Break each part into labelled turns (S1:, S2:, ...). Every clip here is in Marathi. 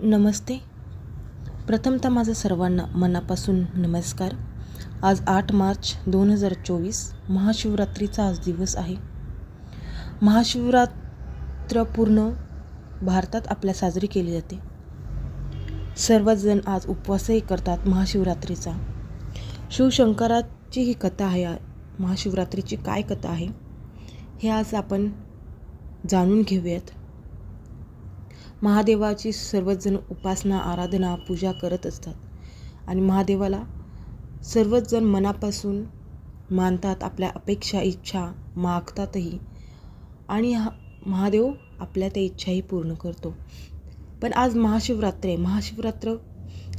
S1: नमस्ते. प्रथमतः माझं सर्वांना मनापासून नमस्कार. आज आठ मार्च दोन हजार चोवीस महाशिवरात्रीचा आज दिवस आहे. महाशिवरात्र पूर्ण भारतात आपल्या साजरी केली जाते. सर्वजण आज उपवासही करतात महाशिवरात्रीचा. शिवशंकराची ही कथा आहे महाशिवरात्रीची काय कथा आहे हे आज आपण जाणून घेऊयात. महादेवाची सर्वचजण उपासना आराधना पूजा करत असतात. आणि महादेवाला सर्वचजण मनापासून मानतात आपल्या अपेक्षा इच्छा मागतातही. आणि हा महादेव आपल्या त्या इच्छाही पूर्ण करतो. पण आज महाशिवरात्र आहे. महाशिवरात्र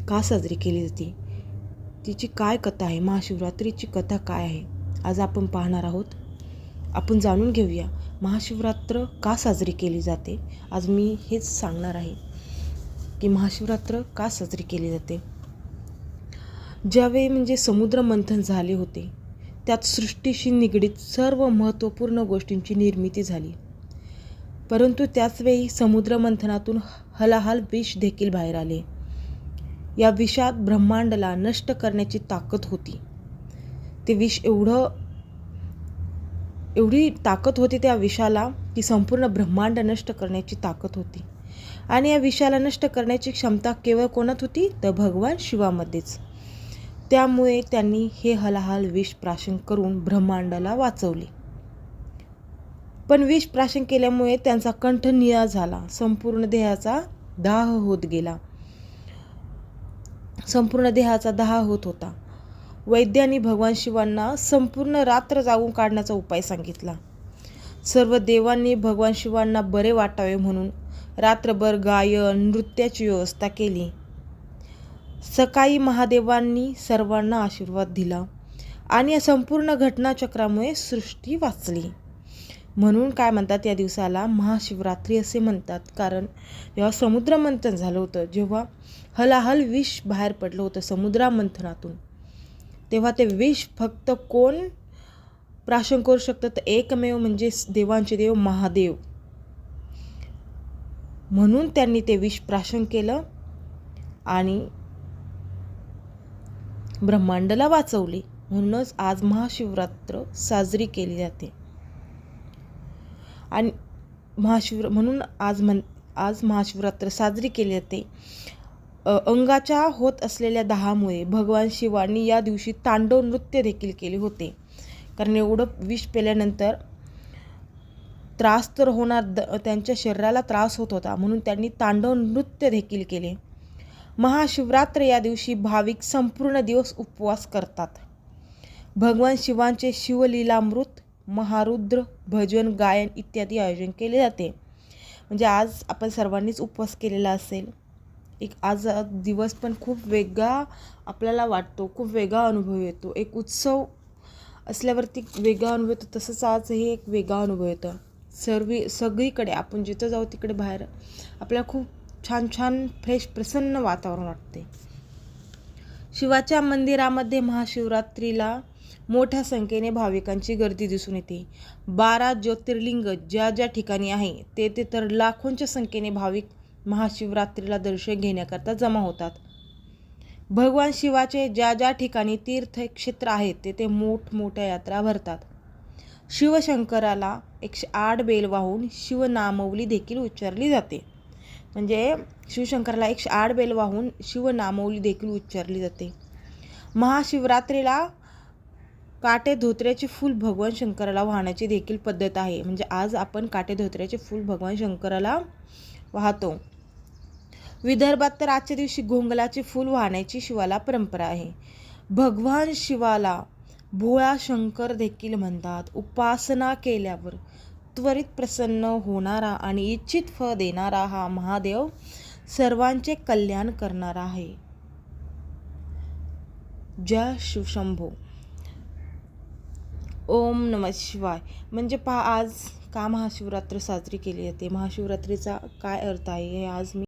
S1: का साजरी केली जाते? तिची काय कथा आहे? महाशिवरात्रीची कथा काय आहे? आज आपण पाहणार आहोत. आपण जाणून घेऊया. महाशिवरात्र का साजरी केली जाते? आज मी हेच सांगणार आहे की महाशिवरात्र का साजरी केली जाते? ज्यावेळी म्हणजे समुद्र मंथन झाले होते त्यात सृष्टीशी निगडीत सर्व महत्त्वपूर्ण गोष्टींची निर्मिती झाली. परंतु त्याचवेळी समुद्रमंथनातून हलाहल विष देखील बाहेर आले. या विषात ब्रह्मांडाला नष्ट करण्याची ताकद होती. ते विष एवढं एवढी ताकद होती त्या विषाला की संपूर्ण ब्रह्मांड नष्ट करण्याची ताकद होती. आणि या विषाला नष्ट करण्याची क्षमता केवळ कोणात होती? तर भगवान शिवामध्येच. त्यामुळे त्यांनी हे हलाहल विष प्राशन करून ब्रह्मांडाला वाचवले. पण विष प्राशन केल्यामुळे त्यांचा कंठ निळा झाला. संपूर्ण देहाचा दाह होत गेला. संपूर्ण देहाचा दाह होत होता. वैद्यांनी भगवान शिवांना संपूर्ण रात्र जागून काढण्याचा उपाय सांगितला. सर्व देवांनी भगवान शिवांना बरे वाटावे म्हणून रात्रभर गायन नृत्याची व्यवस्था केली. सकाळी महादेवांनी सर्वांना आशीर्वाद दिला आणि या संपूर्ण घटनाचक्रामुळे सृष्टी वाचली. म्हणून काय म्हणतात या दिवसाला महाशिवरात्री असे म्हणतात. कारण जेव्हा समुद्रमंथन झालं होतं जेव्हा हलाहल विष बाहेर पडलं होतं समुद्रामंथनातून तेव्हा ते विष फक्त कोण प्राशन करू शकतं? तर एकमेव म्हणजे देवांचे देव महादेव. म्हणून त्यांनी ते विष प्राशन केलं आणि ब्रह्मांडाला वाचवले. म्हणूनच आज महाशिवरात्र साजरी केली जाते. आणि महाशिव म्हणून आज म्हण आज महाशिवरात्र साजरी केली जाते. अंगाच्या होत असलेल्या दहामुळे भगवान शिवांनी या दिवशी तांडव नृत्य देखील केले होते. कारण एवढं विष पेल्यानंतर त्रास तर होणार द त्यांच्या शरीराला त्रास होत होता म्हणून त्यांनी तांडव नृत्य देखील केले. महाशिवरात्र या दिवशी भाविक संपूर्ण दिवस उपवास करतात. भगवान शिवांचे शिवलीलामृत महारुद्र भजन गायन इत्यादी आयोजन केले जाते. म्हणजे आज आपण सर्वांनीच उपवास केलेला असेल. एक आज दिवस पण खूप वेगळा आपल्याला वाटतो खूप वेगळा अनुभव येतो. एक उत्सव असल्यावरती वेगळा अनुभव येतो तसंच आज हे एक वेगळा अनुभव येतो. सर्व सगळीकडे आपण जिथं जाऊ तिकडे बाहेर आपल्याला खूप छान छान फ्रेश प्रसन्न वातावरण वाटते. शिवाच्या मंदिरामध्ये महाशिवरात्रीला मोठ्या संख्येने भाविकांची गर्दी दिसून येते. बारा ज्योतिर्लिंग ज्या ज्या ठिकाणी आहे ते ते तर लाखोंच्या संख्येने भाविक महाशिवरात्रीला दर्शन घेण्याकरता जमा होतात. भगवान शिवाचे ज्या ज्या ठिकाणी तीर्थक्षेत्र आहेत तेथे मोठमोठ्या यात्रा भरतात. शिवशंकराला एकशे आठ बेल वाहून शिवनामवली देखील उच्चारली जाते. म्हणजे शिवशंकराला एकशे आठ बेल वाहून शिवनामवली देखील उच्चारली जाते. महाशिवरात्रीला काटे धोत्र्याचे फूल भगवान शंकराला वाहण्याची देखील पद्धत आहे. म्हणजे आज आपण काटे धोत्र्याचे फूल भगवान शंकराला वाहतो. विदर्भात तर आजच्या दिवशी घोंगलाचे फूल वाहण्याची शिवाला परंपरा आहे. भगवान शिवाला भोळा शंकर देखील म्हणतात. उपासना केल्यावर त्वरित प्रसन्न होणारा आणि इच्छित फळ देणारा हा महादेव सर्वांचे कल्याण करणारा आहे. जय शिवशंभो. ओम नम शिवाय. म्हणजे पहा आज का महाशिवरात्र साजरी केली जाते? महाशिवरात्रीचा काय अर्थ आहे हे आज मी